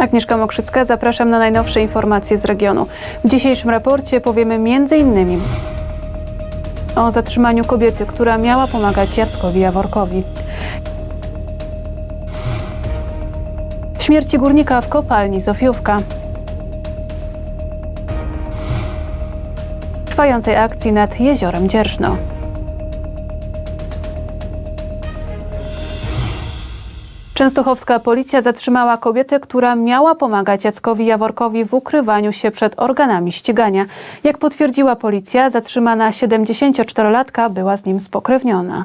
Agnieszka Mokrzycka, zapraszam na najnowsze informacje z regionu. W dzisiejszym raporcie powiemy m.in. o zatrzymaniu kobiety, która miała pomagać Jackowi Jaworkowi. Śmierci górnika w kopalni Zofiówka. Trwającej akcji nad jeziorem Dzierżno. Częstochowska policja zatrzymała kobietę, która miała pomagać Jackowi Jaworkowi w ukrywaniu się przed organami ścigania. Jak potwierdziła policja, zatrzymana 74-latka była z nim spokrewniona.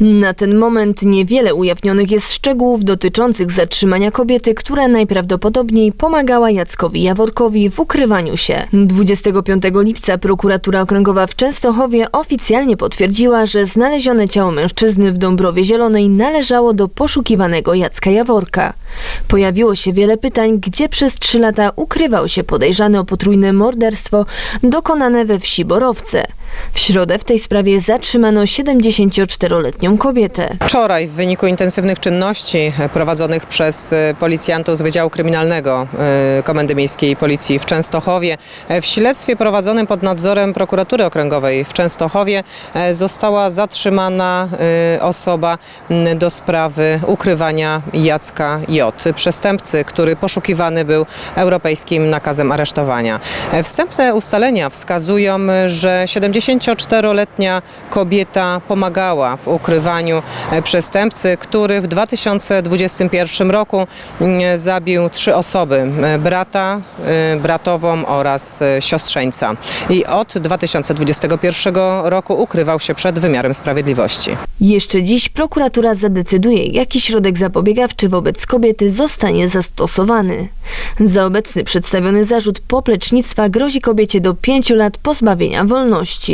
Na ten moment niewiele ujawnionych jest szczegółów dotyczących zatrzymania kobiety, która najprawdopodobniej pomagała Jackowi Jaworkowi w ukrywaniu się. 25 lipca prokuratura okręgowa w Częstochowie oficjalnie potwierdziła, że znalezione ciało mężczyzny w Dąbrowie Zielonej należało do poszukiwanego Jacka Jaworka. Pojawiło się wiele pytań, gdzie przez trzy lata ukrywał się podejrzany o potrójne morderstwo dokonane we wsi Borowce. W środę w tej sprawie zatrzymano 74-letnią kobietę. Wczoraj w wyniku intensywnych czynności prowadzonych przez e, policjantów z Wydziału Kryminalnego e, Komendy Miejskiej Policji w Częstochowie e, w śledztwie prowadzonym pod nadzorem Prokuratury Okręgowej w Częstochowie została zatrzymana osoba do sprawy ukrywania Jacka J. Przestępcy, który poszukiwany był europejskim nakazem aresztowania. Wstępne ustalenia wskazują, że 74-letnia kobieta pomagała w ukrywaniu e, przestępcy, który w 2021 roku mm, zabił trzy osoby, e, brata, e, bratową oraz siostrzeńca. I od 2021 roku ukrywał się przed wymiarem sprawiedliwości. Jeszcze dziś prokuratura zadecyduje, jaki środek zapobiegawczy wobec kobiety zostanie zastosowany. Za obecny przedstawiony zarzut poplecznictwa grozi kobiecie do pięciu lat pozbawienia wolności.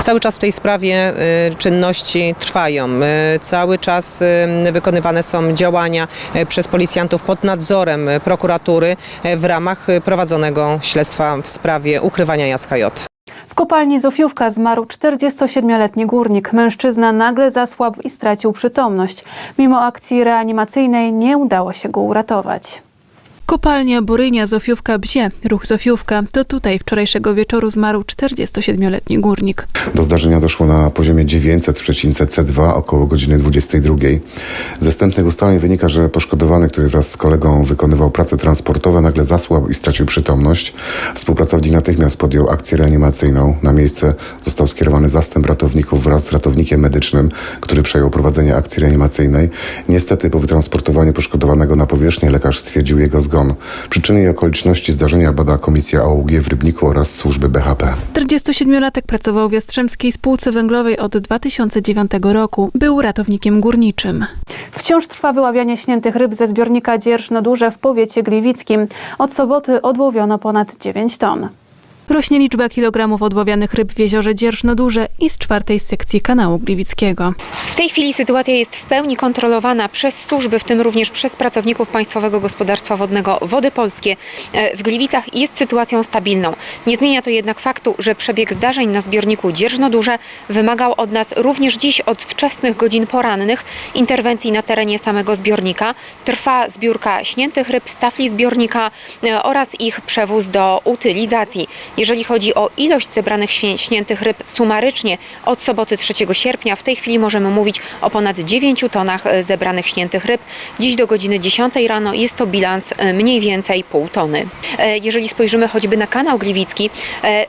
Cały czas w tej sprawie y, czynności trwają. Y, Cały czas y, wykonywane są działania przez policjantów pod nadzorem prokuratury w ramach prowadzonego śledztwa w sprawie ukrywania Jacka J. W kopalni Zofiówka zmarł 47-letni górnik. Mężczyzna nagle zasłabł i stracił przytomność. Mimo akcji reanimacyjnej nie udało się go uratować. Kopalnia Borynia Zofiówka Bzie, ruch Zofiówka. To tutaj wczorajszego wieczoru zmarł 47-letni górnik. Do zdarzenia doszło na poziomie 900 w przecince C2 około godziny 22. Ze wstępnych ustaleń wynika, że poszkodowany, który wraz z kolegą wykonywał prace transportowe, nagle zasłabł i stracił przytomność. Współpracownik natychmiast podjął akcję reanimacyjną. Na miejsce został skierowany zastęp ratowników wraz z ratownikiem medycznym, który przejął prowadzenie akcji reanimacyjnej. Niestety po wytransportowaniu poszkodowanego na powierzchnię lekarz stwierdził jego zgon. Przyczyny i okoliczności zdarzenia bada Komisja OUG w Rybniku oraz służby BHP. 47-latek pracował w Jastrzębskiej Spółce Węglowej od 2009 roku. Był ratownikiem górniczym. Wciąż trwa wyławianie śniętych ryb ze zbiornika Dzierżno-Duże w powiecie gliwickim. Od soboty odłowiono ponad 9 ton. Rośnie liczba kilogramów odławianych ryb w jeziorze Dzierżno-Duże i z czwartej sekcji kanału gliwickiego. W tej chwili sytuacja jest w pełni kontrolowana przez służby, w tym również przez pracowników Państwowego Gospodarstwa Wodnego Wody Polskie. E, W Gliwicach jest sytuacją stabilną. Nie zmienia to jednak faktu, że przebieg zdarzeń na zbiorniku Dzierżno-Duże wymagał od nas również dziś od wczesnych godzin porannych interwencji na terenie samego zbiornika. Trwa zbiórka śniętych ryb, stafli zbiornika e, oraz ich przewóz do utylizacji. Jeżeli chodzi o ilość zebranych śniętych ryb sumarycznie od soboty 3 sierpnia, w tej chwili możemy mówić o ponad 9 tonach e, zebranych śniętych ryb. Dziś do godziny 10 rano jest to bilans e, mniej więcej pół tony. E, Jeżeli spojrzymy choćby na kanał Gliwicki,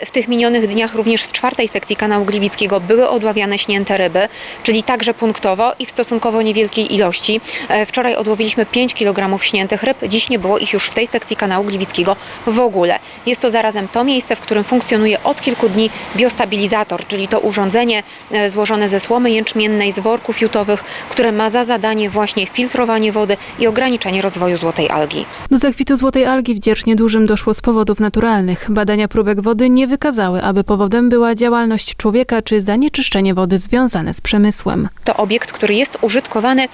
w tych minionych dniach również z czwartej sekcji kanału Gliwickiego były odławiane śnięte ryby, czyli także punktowo i w stosunkowo niewielkiej ilości. Wczoraj odłowiliśmy 5 kg śniętych ryb, dziś nie było ich już w tej sekcji kanału Gliwickiego w ogóle. Jest to zarazem to miejsce, w którym funkcjonuje od kilku dni biostabilizator, czyli to urządzenie e, złożone ze słomy jęczmiennej, z worków jutowych, które ma za zadanie właśnie filtrowanie wody i ograniczenie rozwoju złotej algi. Do zakwitu złotej algi w Dzierżnie Dużym doszło z powodów naturalnych. Badania próbek wody nie wykazały, aby powodem była działalność człowieka czy zanieczyszczenie wody związane z przemysłem. To obiekt, który jest użytkowany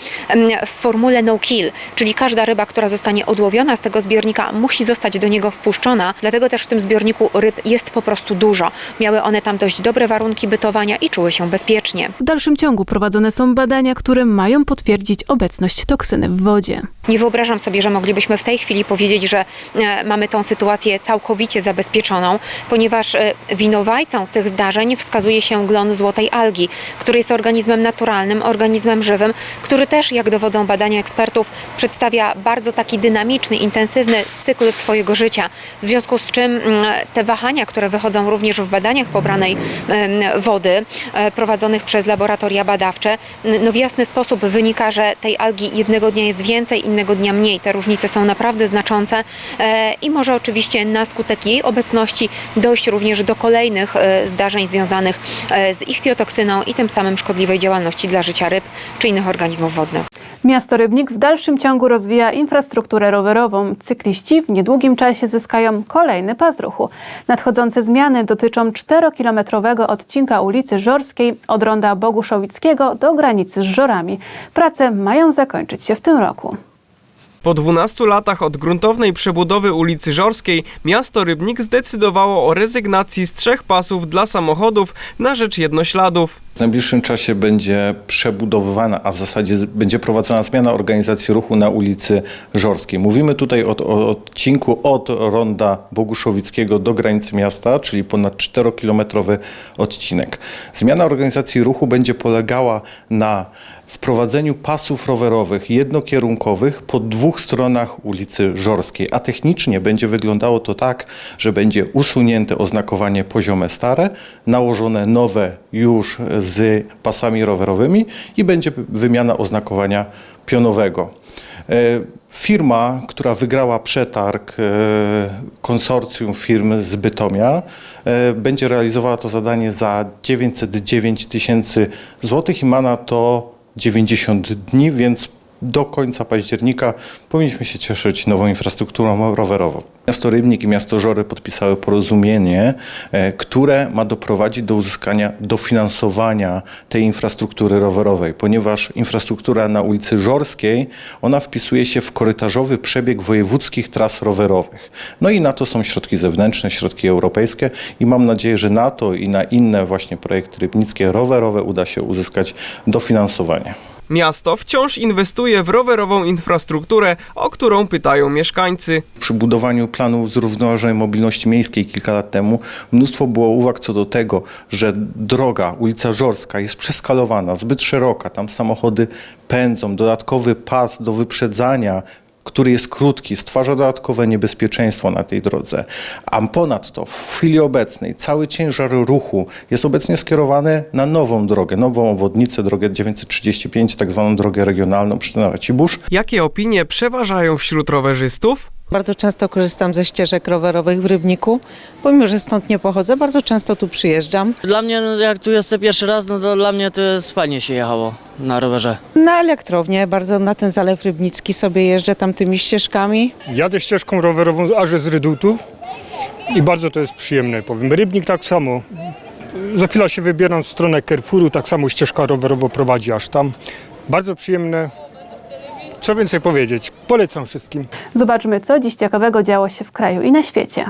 w formule no kill, czyli każda ryba, która zostanie odłowiona z tego zbiornika, musi zostać do niego wpuszczona. Dlatego też w tym zbiorniku ryb jest po prostu dużo. Miały one tam dość dobre warunki bytowania i czuły się bezpiecznie. W dalszym ciągu prowadzone są badania, które mają potwierdzić obecność toksyny w wodzie. Nie wyobrażam sobie, że moglibyśmy w tej chwili powiedzieć, że e, mamy tą sytuację całkowicie zabezpieczoną, ponieważ e, winowajcą tych zdarzeń wskazuje się glon złotej algi, który jest organizmem naturalnym, organizmem żywym, który też, jak dowodzą badania ekspertów, przedstawia bardzo taki dynamiczny, intensywny cykl swojego życia. W związku z czym mm, te wahania, które wychodzą również w badaniach pobranej wody e, prowadzonych przez laboratoria badawcze, no w jasny sposób wynika, że tej algi jednego dnia jest więcej, innego dnia mniej. Te różnice są naprawdę znaczące e, i może oczywiście na skutek jej obecności dojść również do kolejnych e, zdarzeń związanych z ichtiotoksyną i tym samym szkodliwej działalności dla życia ryb czy innych organizmów wodnych. Miasto Rybnik w dalszym ciągu rozwija infrastrukturę rowerową. Cykliści w niedługim czasie zyskają kolejny pas ruchu. Nadchodzące zmiany dotyczą 4-kilometrowego odcinka ulicy Żorskiej od ronda Boguszowickiego do granicy z Żorami. Prace mają zakończyć się w tym roku. Po 12 latach od gruntownej przebudowy ulicy Żorskiej miasto Rybnik zdecydowało o rezygnacji z trzech pasów dla samochodów na rzecz jednośladów. W najbliższym czasie będzie przebudowywana, a w zasadzie będzie prowadzona zmiana organizacji ruchu na ulicy Żorskiej. Mówimy tutaj o, o odcinku od ronda Boguszowickiego do granicy miasta, czyli ponad 4-kilometrowy odcinek. Zmiana organizacji ruchu będzie polegała na wprowadzeniu pasów rowerowych jednokierunkowych po dwóch stronach ulicy Żorskiej, a technicznie będzie wyglądało to tak, że będzie usunięte oznakowanie poziome stare, nałożone nowe już pasami rowerowymi i będzie wymiana oznakowania pionowego. E, Firma, która wygrała przetarg, e, konsorcjum firm z Bytomia, e, będzie realizowała to zadanie za 909 tysięcy złotych i ma na to 90 dni, więc do końca października powinniśmy się cieszyć nową infrastrukturą rowerową. Miasto Rybnik i miasto Żory podpisały porozumienie, e, które ma doprowadzić do uzyskania dofinansowania tej infrastruktury rowerowej, ponieważ infrastruktura na ulicy Żorskiej, ona wpisuje się w korytarzowy przebieg wojewódzkich tras rowerowych. No i na to są środki zewnętrzne, środki europejskie i mam nadzieję, że na to i na inne właśnie projekty rybnickie rowerowe uda się uzyskać dofinansowanie. Miasto wciąż inwestuje w rowerową infrastrukturę, o którą pytają mieszkańcy. Przy budowaniu planu zrównoważonej mobilności miejskiej kilka lat temu mnóstwo było uwag co do tego, że droga, ulica Żorska jest przeskalowana, zbyt szeroka, tam samochody pędzą, dodatkowy pas do wyprzedzania który jest krótki, stwarza dodatkowe niebezpieczeństwo na tej drodze. A ponadto w chwili obecnej cały ciężar ruchu jest obecnie skierowany na nową drogę, nową obwodnicę, drogę 935, tak zwaną drogę regionalną przy Racibórz. Jakie opinie przeważają wśród rowerzystów? Bardzo często korzystam ze ścieżek rowerowych w Rybniku, pomimo że stąd nie pochodzę, bardzo często tu przyjeżdżam. Dla mnie, no, jak tu jestem pierwszy raz, no to dla mnie to jest fajnie się jechało na rowerze. Na elektrownię, bardzo na ten Zalew Rybnicki sobie jeżdżę tamtymi ścieżkami. Jadę ścieżką rowerową aż z Rydutów i bardzo to jest przyjemne, powiem. Rybnik tak samo. Za chwilę się wybieram w stronę Carrefouru, tak samo ścieżka rowerowo prowadzi aż tam. Bardzo przyjemne. Co więcej powiedzieć? Polecam wszystkim. Zobaczmy, co dziś ciekawego działo się w kraju i na świecie.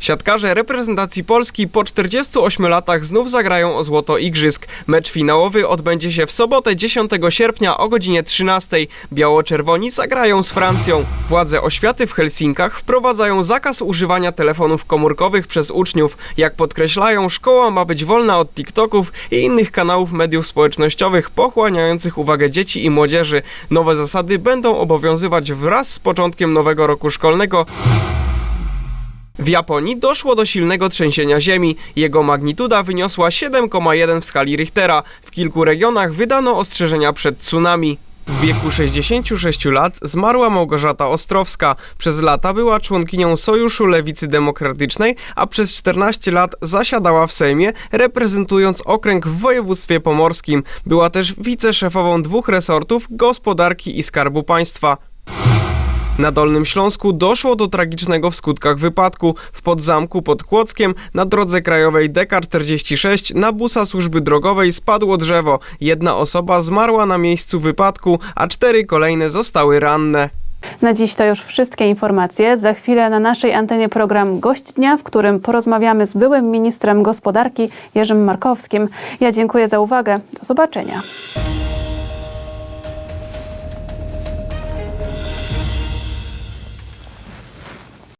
Siatkarze reprezentacji Polski po 48 latach znów zagrają o złoto igrzysk. Mecz finałowy odbędzie się w sobotę 10 sierpnia o godzinie 13. Biało-czerwoni zagrają z Francją. Władze oświaty w Helsinkach wprowadzają zakaz używania telefonów komórkowych przez uczniów. Jak podkreślają, szkoła ma być wolna od TikToków i innych kanałów mediów społecznościowych pochłaniających uwagę dzieci i młodzieży. Nowe zasady będą obowiązywać wraz z początkiem nowego roku szkolnego. W Japonii doszło do silnego trzęsienia ziemi. Jego magnituda wyniosła 7,1 w skali Richtera. W kilku regionach wydano ostrzeżenia przed tsunami. W wieku 66 lat zmarła Małgorzata Ostrowska. Przez lata była członkinią Sojuszu Lewicy Demokratycznej, a przez 14 lat zasiadała w Sejmie, reprezentując okręg w województwie pomorskim. Była też wiceszefową dwóch resortów gospodarki i skarbu państwa. Na Dolnym Śląsku doszło do tragicznego w skutkach wypadku. W Podzamku pod Kłodzkiem na drodze krajowej DK46 na busa służby drogowej spadło drzewo. Jedna osoba zmarła na miejscu wypadku, a cztery kolejne zostały ranne. Na dziś to już wszystkie informacje. Za chwilę na naszej antenie program Gość Dnia, w którym porozmawiamy z byłym ministrem gospodarki Jerzym Markowskim. Ja dziękuję za uwagę. Do zobaczenia.